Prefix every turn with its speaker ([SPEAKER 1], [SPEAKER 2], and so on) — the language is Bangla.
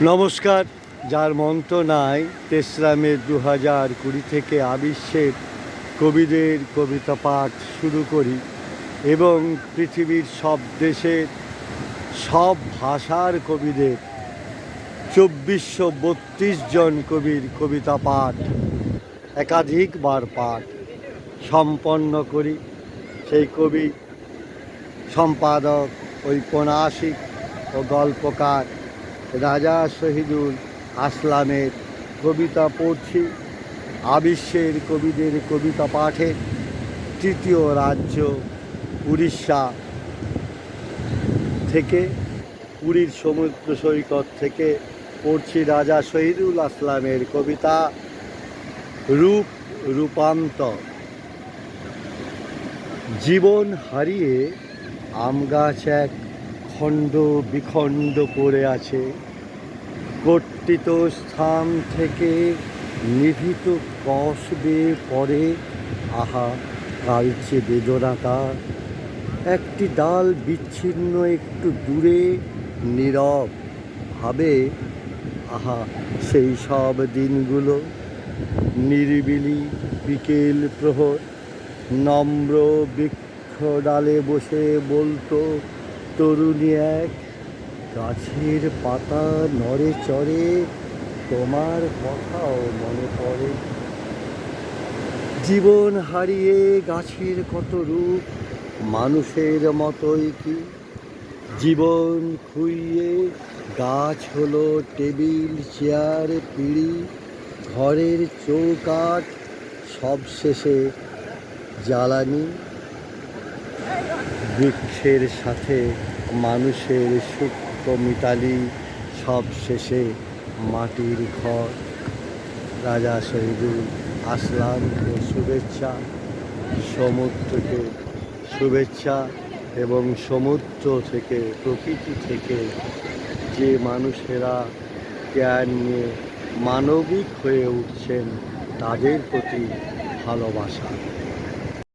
[SPEAKER 1] নমস্কার, যার মন্ত্রণায় তেসরা মে দু হাজার কুড়ি থেকে আবিশ্বের কবিদের কবিতা পাঠ শুরু করি এবং পৃথিবীর সব দেশের সব ভাষার কবিদের চব্বিশশো বত্রিশ জন কবির কবিতা পাঠ একাধিকবার পাঠ সম্পন্ন করি। সেই কবি সম্পাদক, ঔপন্যাসিক ও গল্পকার রাজা শহীদুল আসলামের কবিতা পড়ছি। আবিশ্বের কবিদের কবিতা পাঠের তৃতীয় রাজ্য উড়িষ্যা থেকে। পুরীর সমুদ্র সৈকত থেকে পড়ছি রাজা শহীদুল আসলামের কবিতা রূপ রূপান্তর। জীবন হারিয়ে আম গাছ এক খণ্ড বিখণ্ড পড়ে আছে। কর্তৃত স্থান থেকে নিভিত কষ পড়ে। আহা কালচে বেদনা তার একটি ডাল বিচ্ছিন্ন একটু দূরে, নীরব ভাবে। আহা, সেই সব দিনগুলো। নিরিবিলি বিকেল প্রহর, নম্র বৃক্ষ ডালে বসে বলতো তরুণী এক, গাছের পাতা নড়ে চড়ে, তোমার কথাও মনে পড়ে। জীবন হারিয়ে গাছের কত রূপ, মানুষের মতোই কি? জীবন খুইয়ে গাছ হলো টেবিল, চেয়ার, পিঁড়ি, ঘরের চৌকাঠ সব শেষে জ্বালানি। বৃক্ষের সাথে মানুষের সূক্ষ্ম মিতালি সব শেষে মাটির ঘর। রাজা শহীদুল আসলামকে শুভেচ্ছা। সমুদ্রকে শুভেচ্ছা এবং সমুদ্র থেকে, প্রকৃতি থেকে যে মানুষেরা জ্ঞান নিয়ে মানবিক হয়ে উঠছেন, তাদের প্রতি ভালোবাসা।